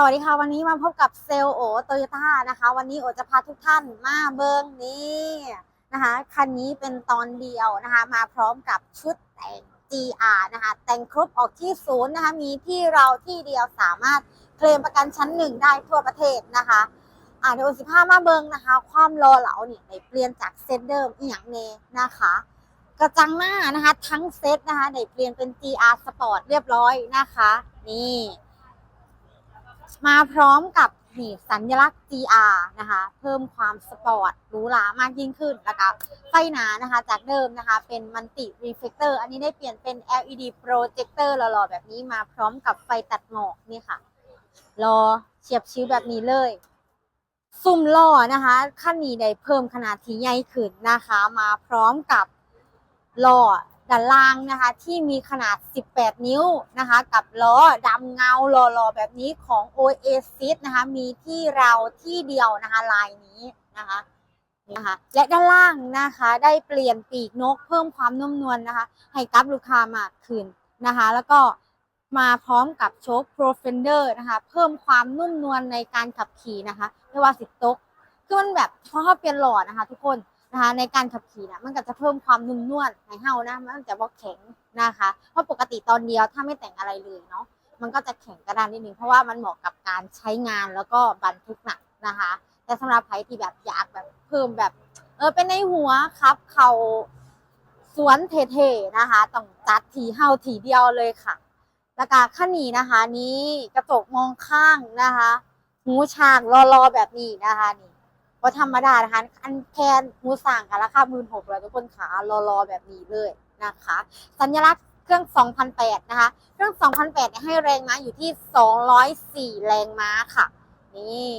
สวัสดีค่ะ วันนี้มาพบกับเซลล์โอโตโยต้านะคะ วันนี้โอจะพาทุกท่านมาเบิงนี่นะคะคันนี้เป็นตอนเดียวนะคะ มาพร้อมกับชุดแต่ง GR นะคะ แต่งครบออกที่ศูนย์นะคะ มีที่เราที่เดียวสามารถเคลมประกันชั้นหนึ่งได้ทั่วประเทศนะคะอ่าเดี๋ยวโอสิพามาเบิงนะคะ ความรอเหลาเนี่ยได้เปลี่ยนจากเซตเดิมอีกอย่างเนนะคะ กระจังหน้านะคะทั้งเซตนะคะได้เปลี่ยนเป็น GR Sport เรียบร้อยนะคะ นี่ มาพร้อมกับนี่สัญลักษณ์ GR นะคะ เพิ่มความสปอร์ตหรูหรามากยิ่งขึ้นแล้วก็ไฟหนานะคะ จากเดิมนะคะ เป็นมันติรีเฟกเตอร์อันนี้ได้เปลี่ยนเป็น LED โปรเจคเตอร์หล่อๆแบบนี้มาพร้อมกับไฟตัดหมอกนี่ค่ะรอเฉียบชิ้วแบบนี้เลยซุ่มล้อนะคะขั้นนี้ได้เพิ่มขนาดที่ใหญ่ขึ้นนะคะ มาพร้อมกับล้อ ด้านล่างนะคะที่มีขนาด 18 นิ้วนะคะ กับล้อดำเงาหล่อๆ แบบนี้ของ Oasis นะคะ มีที่เราที่เดียวนะคะลายนี้นะคะนะคะและด้านล่างนะคะได้เปลี่ยนปีกนกเพิ่มความนุ่มนวลนะคะ ให้กับลูกค้ามากขึ้นนะคะ แล้วก็มาพร้อมกับโชค Pro Fender นะคะ เพิ่มความนุ่มนวลในการขับขี่นะคะ ไม่ว่าสิตกคือมันแบบเพราะเขาเปลี่ยนหลอดนะคะ ทุกคน นะคะในการขับขี่นะมันก็จะเพิ่มความนุ่มนวลให้เฮานะมันจะบอกแข็งนะคะ เพราะปกติตอนเดียวถ้าไม่แต่งอะไรเลยเนาะมันก็จะแข็งกระดานนิดนึงเพราะว่ามันเหมาะกับการใช้งานแล้วก็บรรทุกหนักนะคะ แต่สำหรับใครที่แบบอยากแบบเพิ่มแบบ เออเป็นในหัวครับ เขาสวนเท่ๆนะคะต้องจัดทีเฮาทีเดียวเลยค่ะแล้วก็ขั้นนี้นะคะ นี้กระจกมองข้างนะคะ หูฉากรอๆแบบนี้นะคะนี่ ก็ธรรมดานะคะ อันแคนหูสั่งกันราคาหมื่นหกเลยทุกคนขารอๆแบบนี้เลยนะคะ สัญลักษณ์เครื่อง 2008 นะคะ เครื่อง 2008เนี่ยให้แรงม้าอยู่ที่ 204 แรงม้าค่ะ นี่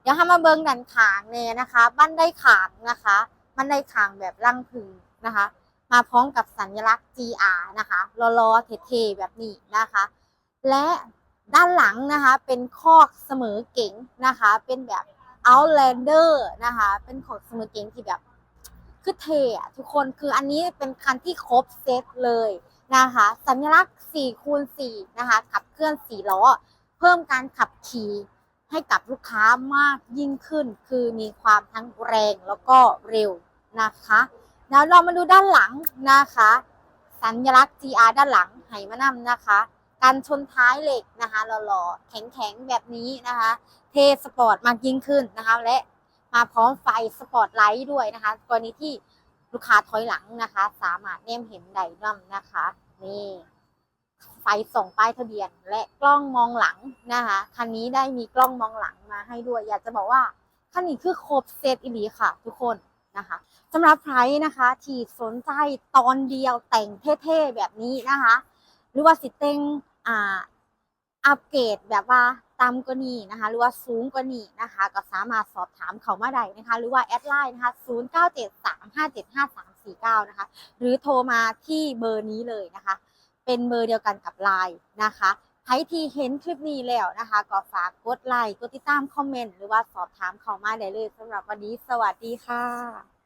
เดี๋ยวให้มาเบิ้งดันขางเนี่ยนะคะ บันได้ขางนะคะ บันได้ขางแบบรังผึงนะคะ มาพร้อมกับสัญลักษณ์ GR นะคะรอๆเท่ๆแบบนี้นะคะ และด้านหลังนะคะเป็นคอกเสมอเก๋งนะคะ เป็นแบบ Outlander นะคะ เป็นคอกเสมเกงที่แบบ คือเทอะทุกคนคืออันนี้เป็นคันที่ครบเซตเลยนะคะ สัญลักษณ์4คูณ4นะคะ ขับเคลื่อน 4 ล้อ เพิ่มการขับขี่ให้กับลูกค้ามากยิ่งขึ้น คือมีความทั้งแรงแล้วก็เร็วนะคะแล้วเรามาดูด้านหลังนะคะ สัญลักษณ์ GR ด้านหลังไหมานำนะคะ การชนท้ายเหล็กนะคะหล่อๆแข็งๆแบบนี้นะคะ เทสปอร์ตมากยิ่งขึ้นนะคะ และมาพร้อมไฟสปอร์ตไลท์ด้วยนะคะกรณีที่ลูกค้าถอยหลังนะคะ สามารถเนมเห็นไดดัมนะคะ นี่ไฟส่องป้ายทะเบียน และกล้องมองหลังนะคะคันนี้ได้มีกล้องมองหลังมาให้ด้วย อยากจะบอกว่าคันนี้คือครบเซตอีหลีค่ะ ทุกคนนะคะสำหรับใครนะคะที่สนใจตอนเดียวแต่งเท่ๆแบบนี้นะคะ หรือว่าสิเต็ง อ่าอัปเกรดแบบว่าต่ำกว่านี้นะคะ หรือว่าสูงกว่านี้นะคะ ก็สามารถสอบถามเขามาได้นะคะ หรือว่าแอดไลน์นะคะ 0973575349 นะคะ หรือโทรมาที่เบอร์นี้เลยนะคะ เป็นเบอร์เดียวกันกับไลน์นะคะใครที่เห็นคลิปนี้แล้วนะคะ ก็ฝากกดไลค์ กดติดตามคอมเมนต์ หรือว่าสอบถามเขามาได้เลยสำหรับวันนี้ สวัสดีค่ะ